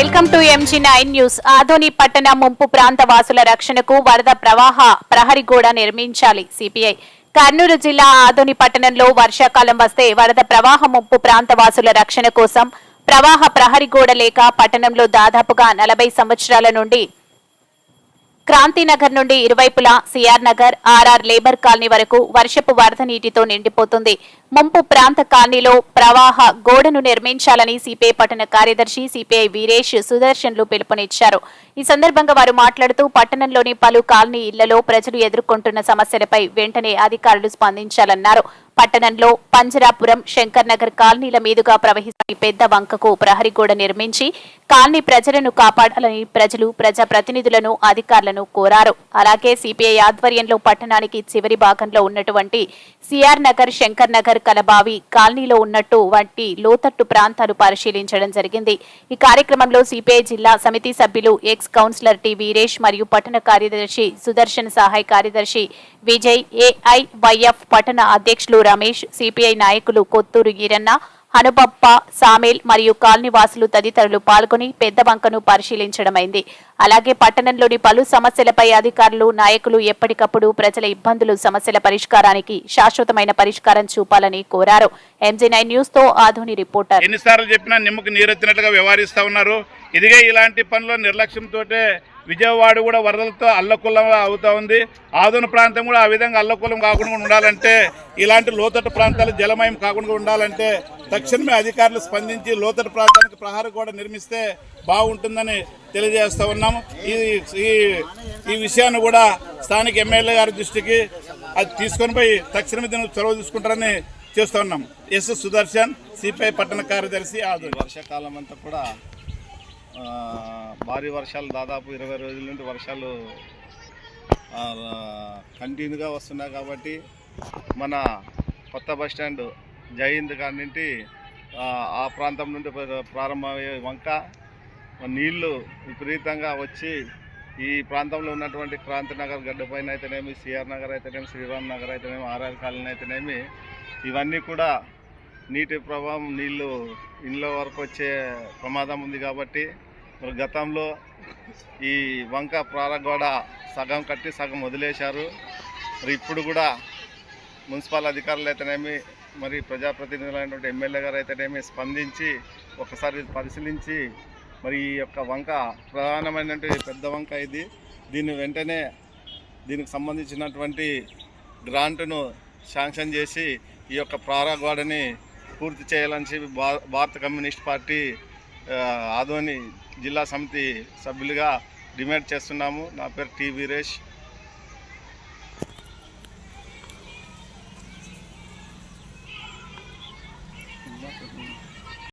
Welcome to MG nine news. Adoni పట్టణ ముంపు ప్రాంత వాసుల రక్షణకు వరద ప్రవాహ ప్రహరీ గోడ నిర్మించాలి సిపిఐ. కర్నూలు జిల్లా ఆధోని పట్టణంలో వర్షాకాలం వస్తే వరద ప్రవాహ ముంపు ప్రాంత వాసుల రక్షణ కోసం ప్రవాహ ప్రహరీ గోడ లేక పట్టణంలో దాదాపుగా నలభై సంవత్సరాల నుండి క్రాంతినగర్ నుండి ఇరువైపులా C R Nagar R R labour colony వరకు వర్షపు వరద నీటితో నిండిపోతుంది. ముంపు ప్రాంత కాలనీలో ప్రవాహ గోడను నిర్మించాలని సిపిఐ పట్టణ కార్యదర్శి సిపిఐ వీరేష్ సుదర్శన్లు పిలుపునిచ్చారు. ఈ సందర్భంగా వారు మాట్లాడుతూ పట్టణంలోని పలు కాలనీ ఇళ్ళలో ప్రజలు ఎదుర్కొంటున్న సమస్యలపై వెంటనే అధికారులు స్పందించాలన్నారు. పట్టణంలో పంజరాపురం శంకర్ నగర్ కాలనీల మీదుగా ప్రవహిస్తున్న పెద్ద వంకకు ప్రహరీ గోడ నిర్మించి కాలనీ ప్రజలను కాపాడాలని ప్రజలు ప్రజా ప్రతినిధులను అధికారులను కోరారు. అలాగే సిపిఐ ఆధ్వర్యంలో పట్టణానికి చివరి భాగంలో ఉన్నటువంటి సిఆర్ నగర్ శంకర్ నగర్ కలబావి కాలనీలో ఉన్నట్టు వంటి లోతట్టు ప్రాంతాలు పరిశీలించడం జరిగింది. ఈ కార్యక్రమంలో సిపిఐ జిల్లా సమితి సభ్యులు ఎక్స్ కౌన్సిలర్ టి వీరేష్ మరియు పట్టణ కార్యదర్శి సుదర్శన్ సహాయ కార్యదర్శి విజయ్ ఏఐవైఎఫ్ పట్టణ అధ్యక్షులు రమేష్ సిపిఐ నాయకులు కొత్తూరు ఈరన్న హనుబప్ప సామేల్ మరియు కాలనీ వాసులు తదితరులు పాల్గొని పెద్ద వంకను పరిశీలించడమైంది. అలాగే పట్టణంలోని పలు సమస్యలపై అధికారులు నాయకులు ఎప్పటికప్పుడు ప్రజల ఇబ్బందులు సమస్యల పరిష్కారానికి శాశ్వతమైన పరిష్కారం చూపాలని కోరారు. ఎంజీ నైన్ న్యూస్తో ఆధుని రిపోర్టర్. ఎన్నిసార్లు చెప్పినా నిమ్మకు నీరెత్తినట్లుగా వ్యవహరిస్తా ఉన్నారు. ఇదిగే ఇలాంటి పనులు నిర్లక్ష్యంతో విజయవాడ కూడా వరదలతో అల్లకుల్లం అవుతూ ఉంది. ఆధున ప్రాంతం కూడా ఆ విధంగా అల్లకుల్లం కాకుండా ఉండాలంటే ఇలాంటి లోతట్టు ప్రాంతాలు జలమయం కాకుండా ఉండాలంటే తక్షణమే అధికారులు స్పందించి లోతట్టు ప్రాంతానికి ప్రహార కూడా నిర్మిస్తే బాగుంటుందని తెలియజేస్తూ ఉన్నాము. ఈ ఈ ఈ విషయాన్ని కూడా స్థానిక ఎమ్మెల్యే గారి దృష్టికి అది తీసుకొని పోయి తక్షణమే దీనికి చొరవ తీసుకుంటారని చేస్తూ ఉన్నాం ఎస్ సుదర్శన్ సిపిఐ పట్టణ కార్యదర్శి ఆదు వర్షాకాలం అంతా కూడా భారీ వర్షాలు దాదాపు ఇరవై రోజుల నుండి వర్షాలు కంటిన్యూగా వస్తున్నాయి కాబట్టి మన కొత్త బస్ స్టాండ్ జయింద్ కాడి ఆ, ప్రాంతం నుండి ప్రారంభమయ్యే వంక నీళ్ళు విపరీతంగా వచ్చి ఈ ప్రాంతంలో ఉన్నటువంటి క్రాంతి నగర్ గడ్డపైన అయితేనేమి సిఆర్ నగర్ అయితేనేమి శ్రీరామ్ నగర్ అయితేనేమి ఆర్ఆర్ కాలనీ అయితేనేమి ఇవన్నీ కూడా నీటి ప్రభావం నీళ్ళు ఇండ్ల వరకు వచ్చే ప్రమాదం ఉంది కాబట్టి మరి గతంలో ఈ వంక ప్రారగోడ సగం కట్టి సగం వదిలేశారు. మరి ఇప్పుడు కూడా మున్సిపల్ అధికారులు అయితేనేమి మరి ప్రజాప్రతినిధులైనటువంటి ఎమ్మెల్యే గారు అయితేనేమి స్పందించి ఒకసారి పరిశీలించి మరి ఈ యొక్క వంక ప్రధానమైనటువంటి పెద్ద వంక ఇది. దీన్ని వెంటనే దీనికి సంబంధించినటువంటి గ్రాంట్ను శాంక్షన్ చేసి ఈ యొక్క ప్రారగోడని పూర్తి చేయాలని చెప్పి భారత కమ్యూనిస్ట్ పార్టీ ఆదోని జిల్లా సమితి సభ్యులుగా డిమాండ్ చేస్తున్నాము. నా పేరు టి వీరేష్.